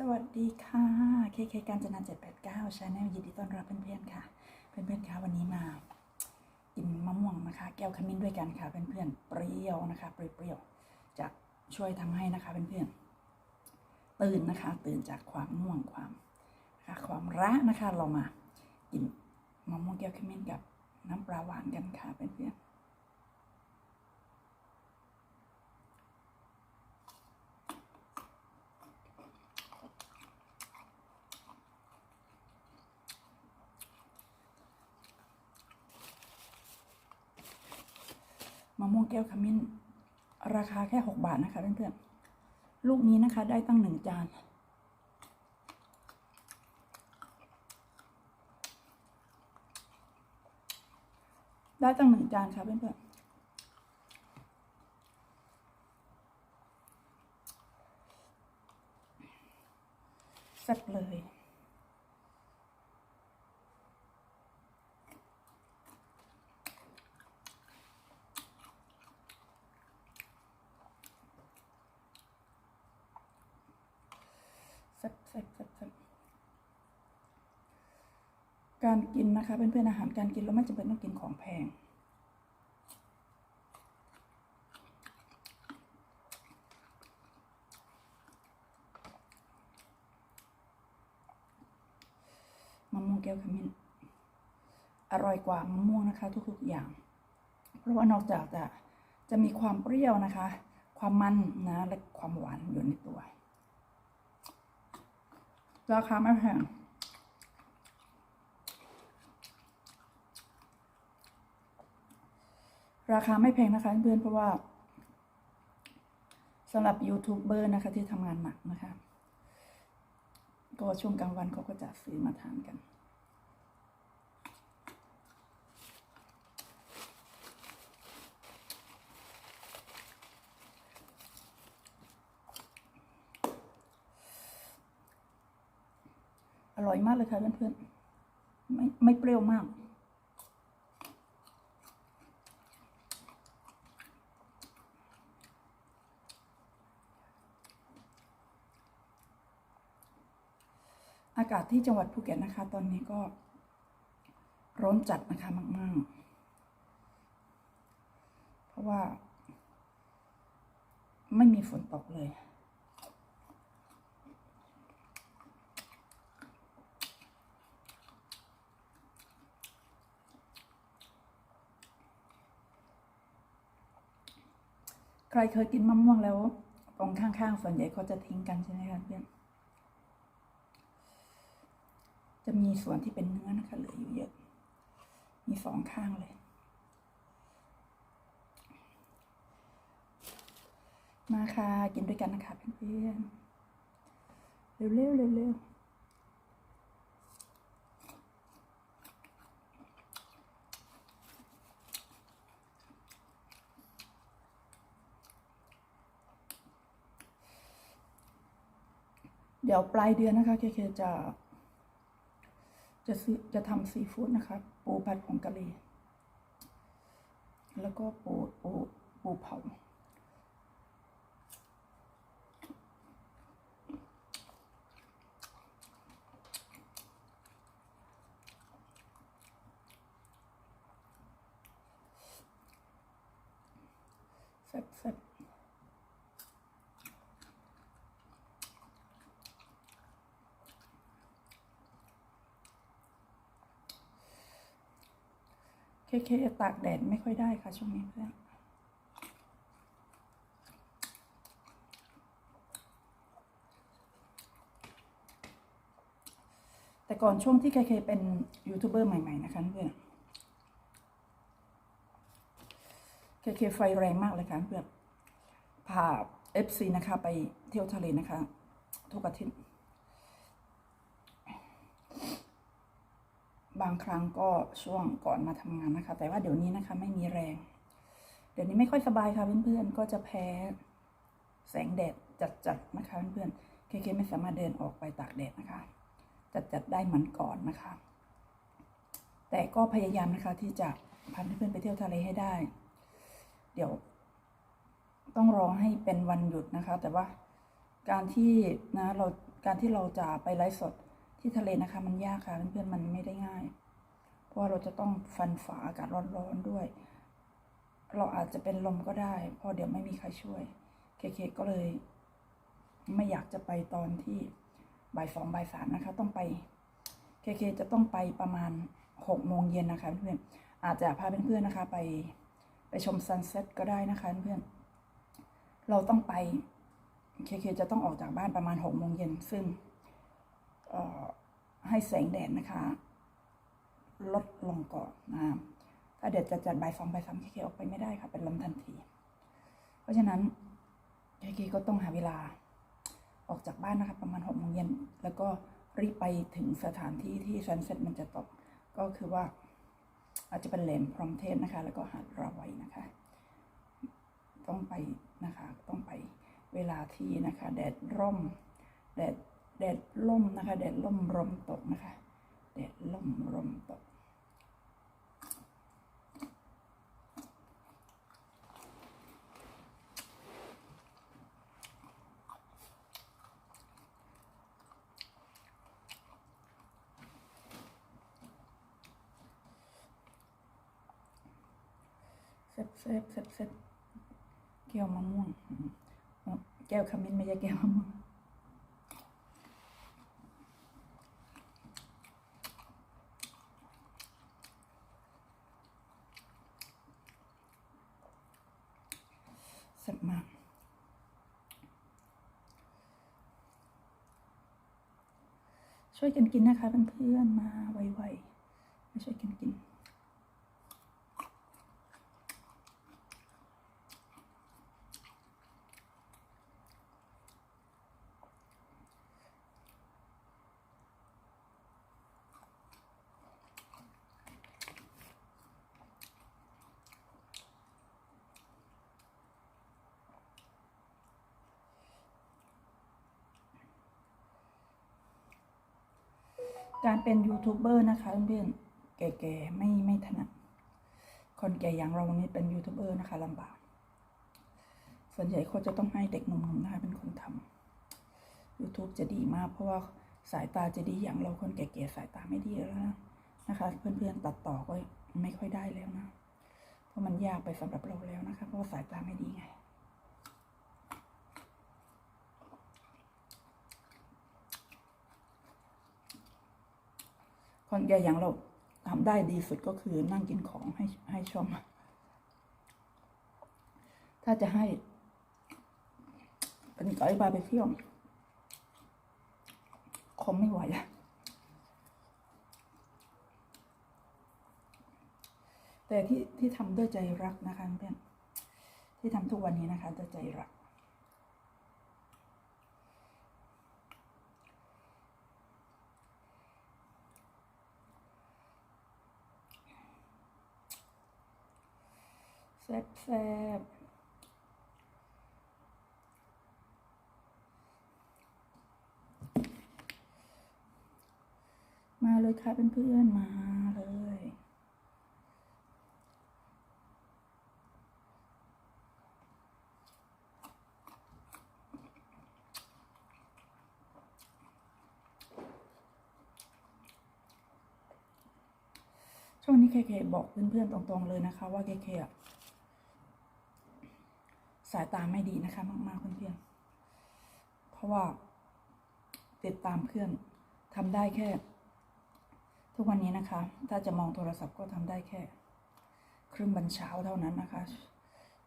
สวัสดีค่ะเคเคการจนา789ชาแนลยินดีต้อนรับเพื่อนๆค่ะ เพื่อนๆค่ะวันนี้มากินมะม่วงนะคะ แก้วขมิ้นด้วยกันค่ะเพื่อนๆเปรี้ยวนะคะเปรี้ยวๆจะช่วยทำให้นะคะเพื่อนๆตื่นนะคะ ตื่นจากความง่วงความนะคะความระนะคะเรามากินมะม่วงแก้วขมิ้นกับน้ำปลาหวานกันค่ะเพื่อนๆะม่วงแก้วขมิ้น ราคาแค่หกบาทนะคะเพื่อนๆ ลูกนี้นะคะได้ตั้งหนึ่งจาน ได้ตั้งหนึ่งจานค่ะเพื่อนๆแซ่บเลย แซ่บแซ่บแซ่บแซ่บ การกินนะคะเพื่อนๆอาหารการกินเราไม่จำเป็นต้องกินของแพง มะม่วงแก้วขมิ้นอร่อยกว่ามะม่วงนะคะทุกๆอย่าง เพราะว่านอกจากจะจะมีความเปรี้ยวนะคะ ความมันนะและความหวานอยู่ในตัวราคาไม่แพง ราคาไม่แพงนะคะเพื่อนเพราะว่าสำหรับยูทูบเบอร์นะคะที่ทำงานหนักนะคะ ก็ช่วงกลางวันเขาก็จะซื้อมาทานกัน อร่อยมากเลยค่ะเพื่อนๆ ไม่ไม่เปรี้ยวมาก อากาศที่จังหวัดภูเก็ตนะคะ ตอนนี้ก็ร้อนจัดนะคะมาก ๆ เพราะว่า ไม่มีฝนตกเลย ใครเคยกินมะม่วงแล้วตรงข้าง ๆ ส่วนใหญ่เขาจะทิ้งกันใช่ไหมคะเพื่อน จะมีส่วนที่เป็นเนื้อนะคะเหลืออยู่เยอะ มีสองข้างเลย มาค่ะ กินด้วยกันนะคะเพื่อนๆ เร็วๆเร็วๆเดี๋ยวปลายเดือนนะคะเคเคจะ จะซื้อจะทำซีฟู้ดนะคะ ปูผัดผงกะหรี่ แล้วก็ปูปูปูเผา แซ่บแซ่บ เคเคตากแดดไม่ค่อยได้ค่ะ ช่วงนี้เพื่อนแต่ก่อนช่วงที่เคเคเป็นยูทูบเบอร์ใหม่ ๆ นะคะเพื่อนเคเคไฟแรงมากเลยค่ะเพื่อนพาเอฟซีนะคะ ไปเที่ยวทะเลนะคะ ทุกอาทิตย์ บางครั้งก็ช่วงก่อนมาทำงานนะคะ แต่ว่าเดี๋ยวนี้นะคะไม่มีแรง เดี๋ยวนี้ไม่ค่อยสบายค่ะเพื่อนๆ ก็จะแพ้แสงแดดจัดๆนะคะเพื่อนๆ เคเคไม่สามารถเดินออกไปตากแดดนะคะ จัดๆได้เหมือนก่อนนะคะ แต่ก็พยายามนะคะที่จะพาเพื่อนๆไปเที่ยวทะเลให้ได้ เดี๋ยว ต้องรอให้เป็นวันหยุดนะคะ แต่ว่าการที่นะเราการที่เราจะไปไลฟ์สด ที่ทะเลนะคะ มันยากค่ะเพื่อนๆมันไม่ได้ง่าย เพราะว่าเราจะต้องฟันฝ่าอากาศร้อนๆด้วย เราอาจจะเป็นลมก็ได้เพราะเดี๋ยวไม่มีใครช่วย เคเคก็เลย ไม่อยากจะไปตอนที่บ่ายสองบ่ายสามนะคะ ต้องไป เคเคจะต้องไปประมาณหกโมงเย็นนะคะเพื่อนอาจจะพาเพื่อนๆนะคะ ไปไปชมซันเซ็ตก็ได้นะคะเพื่อนเราต้องไปเคเคจะต้องออกจากบ้านประมาณหกโมงเย็นซึ่ง ให้แสงแดดนะคะ ลดลงก่อนนะถ้าเด็ดจะจัดใบสองใบสามเคออกไปไม่ได้ค่ะ เป็นลมทันที เพราะฉะนั้นเคเคก็ต้องหาเวลาออกจากบ้านนะคะ ประมาณหกโมงเย็นแล้วก็รีบไปถึงสถานที่ที่ซันเซ็ตมันจะตก ก็คือว่าอาจจะเป็นแหลมพรอมเทพนะคะ แล้วก็หาดราวัยนะคะ ต้องไปนะคะ ต้องไปเวลาที่นะคะ แดดร่มแดด แดดล่มนะคะ แดดล่มลมตกนะคะ แดดล่มลมตกเซฟเซฟเซฟเซฟแก้วมะม่วงแก้วขมิ้นไม่ใช่แก้วมะม่วง แซ่บมาก ช่วยกันกินนะคะเพื่อนๆมาไวๆมาช่วยกันกิน การเป็นยูทูบเบอร์นะคะเพื่อนๆแก่ๆไม่ไม่ถนัดคนแก่อย่างเรานี่เป็นยูทูบเบอร์นะคะลำบาก ส่วนใหญ่เขาจะต้องให้เด็กหนุ่มๆนะคะเป็นคนทำ YouTube จะดีมาก เพราะว่าสายตาจะดีอย่างเราคนแก่ๆสายตาไม่ดีแล้วนะนะคะ เพื่อนๆตัดต่อก็ไม่ค่อยได้แล้วนะ เพราะมันยากไปสำหรับเราแล้วนะคะ เพราะาสายตาไม่ดีไง คนแก่อย่างเราทำได้ดีสุดก็คือนั่งกินของให้ให้ชม ถ้าจะให้เป็นไกด์พาไปเที่ยวคงไม่ไหวอะแต่ที่ที่ทำด้วยใจรักนะคะเพื่อนที่ทำทุกวันนี้นะคะด้วยใจรัก แซ่บแซ่บมาเลยค่ะเพื่อนๆมาเลยช่วงนี้เคเคบอกเพื่อนๆตรงๆเลยนะคะว่าเคเคอะ สายตาไม่ดีนะคะ มากๆเพื่อนๆเพราะว่าติดตามเพื่อนทำได้แค่ ทุกวันนี้นะคะ ถ้าจะมองโทรศัพท์ก็ทำได้แค่ ครึ่งวันเช้าเท่านั้นนะคะ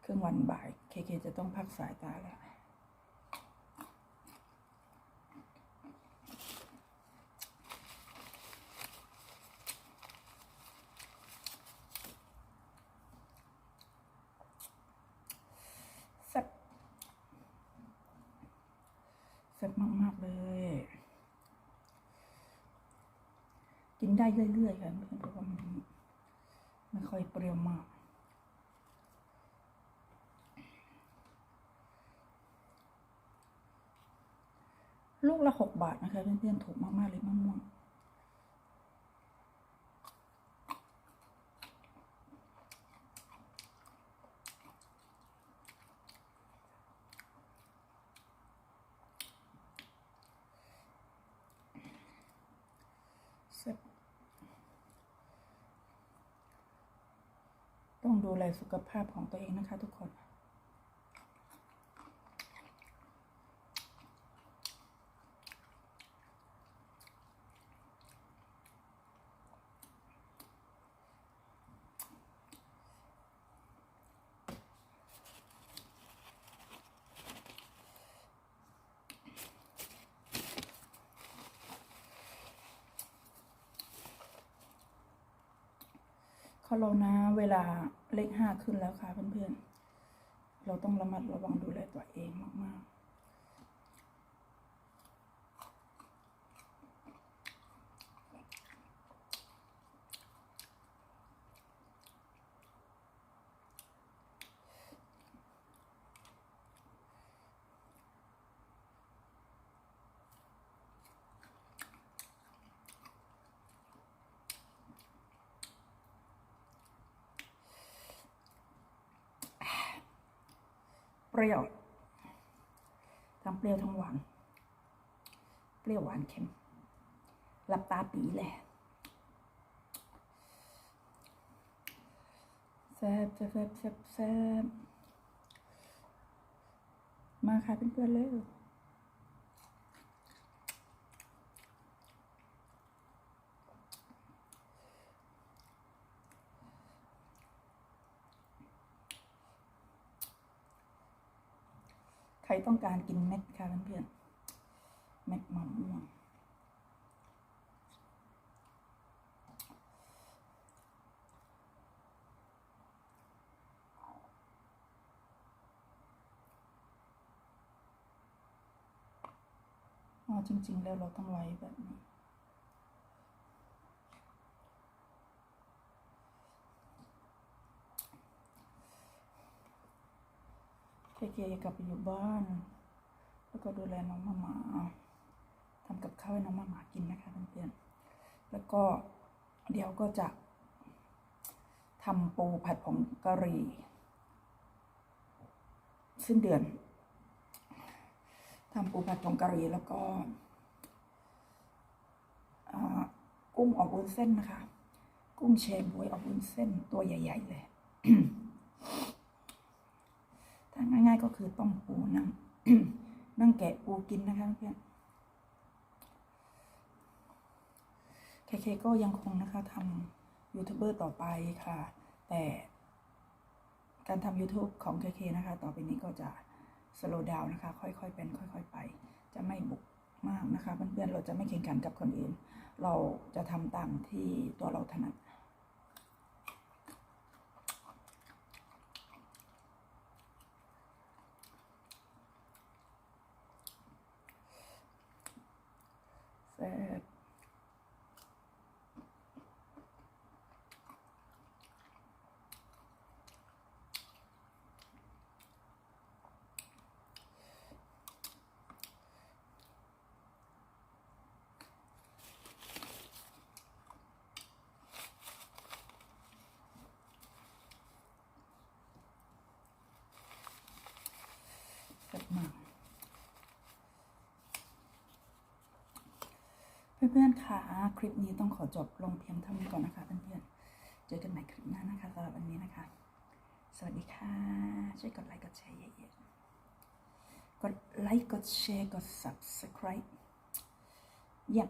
ครึ่งวันบ่ายเคเคจะต้องพักสายตาแล้ว แซ่บแซ่บ มาก ๆ เลย กินได้เรื่อยๆค่ะเพื่อนเพราะว่ามันไม่ค่อยเปรี้ยวมากลูกละหกบาทนะคะเพื่อนๆถูกมาก ๆ เลยมะม่วง ต้อง ดูแลสุขภาพของตัวเองนะคะทุกคน เขาเรานะเวลา เลขห้าขึ้นแล้วค่ะเพื่อนๆ เราต้องระมัดระวังดูแลตัวเองมากๆ เปรี้ยว ทั้งเปรี้ยวทั้งหวาน เปรี้ยวหวานเค็ม หลับตาปีเลยแซ่บแซ่บแซ่บแซ่บแซ่บมาค่ะเพื่อนๆเลย ต้องการกินเม็ดค่ะเพื่อนๆเม็ดมะม่วงอ๋อจริง ๆ แล้วเราต้องไว้แบบนี้ เคเคกลับไปอยู่บ้าน แล้วก็ดูแลน้องมาหมาทำกับข้าวให้น้องมาหมากินนะคะเพื่อนๆแล้วก็เดี๋ยวก็จะทำปูผัดผงกะหรี่สิ้นเดือนทำปูผัดผงกะหรี่แล้วก็กุ้งออกวุ้นเส้นนะคะ กุ้งเชฟบวยออกวุ้นเส้นตัวใหญ่ ๆ เลย ถ้าง่ายๆก็คือต้มปูนั่งนั่งแกะปูกินนะคะเพื่อนเคเคก็ยังคงนะคะทำยูทูบเบอร์ต่อไปค่ะ แต่การทำ YouTube ของเคเคนะคะ ต่อไปนี้ก็จะสโลว์ดาวนะคะ ค่อยๆ เป็น ค่อย ๆ ไป จะไม่บุกมากนะคะ เพื่อนๆ เราจะไม่แข่งขันกับคนอื่น เราจะทำตามที่ตัวเราถนัด แซ่บแซ่บมาก เพื่อนๆค่ะ คลิปนี้ต้องขอจบลงเพียงเท่านี้ก่อนนะคะเพื่อนๆเจอกันใหม่คลิปหน้านะคะสำหรับวันนี้นะคะ สวัสดีค่ะ ช่วยกดไลค์กดแชร์เยอะๆกดไลค์กดแชร์กด subscribe เยี่ยม